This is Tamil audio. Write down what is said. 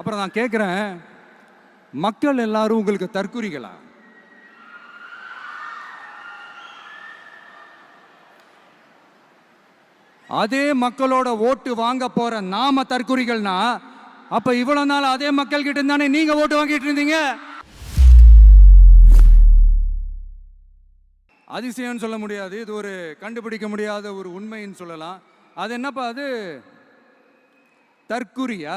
அப்புறம் நான் கேட்குறேன் மக்கள் எல்லாரும் உங்களுக்கு தற்குறிகளா? அதே மக்களோட ஓட்டு வாங்க போற நாம தற்குறிகள்னா அப்ப இவ்வளவு நாள் அதே மக்கள் கிட்ட இருந்தானே நீங்க ஓட்டு வாங்கிட்டு இருந்தீங்க? அதிசயம்னு சொல்ல முடியாது இது ஒரு கண்டுபிடிக்க முடியாத ஒரு உண்மைன்னு சொல்லலாம். அது என்னப்பா அது? தற்குறியா?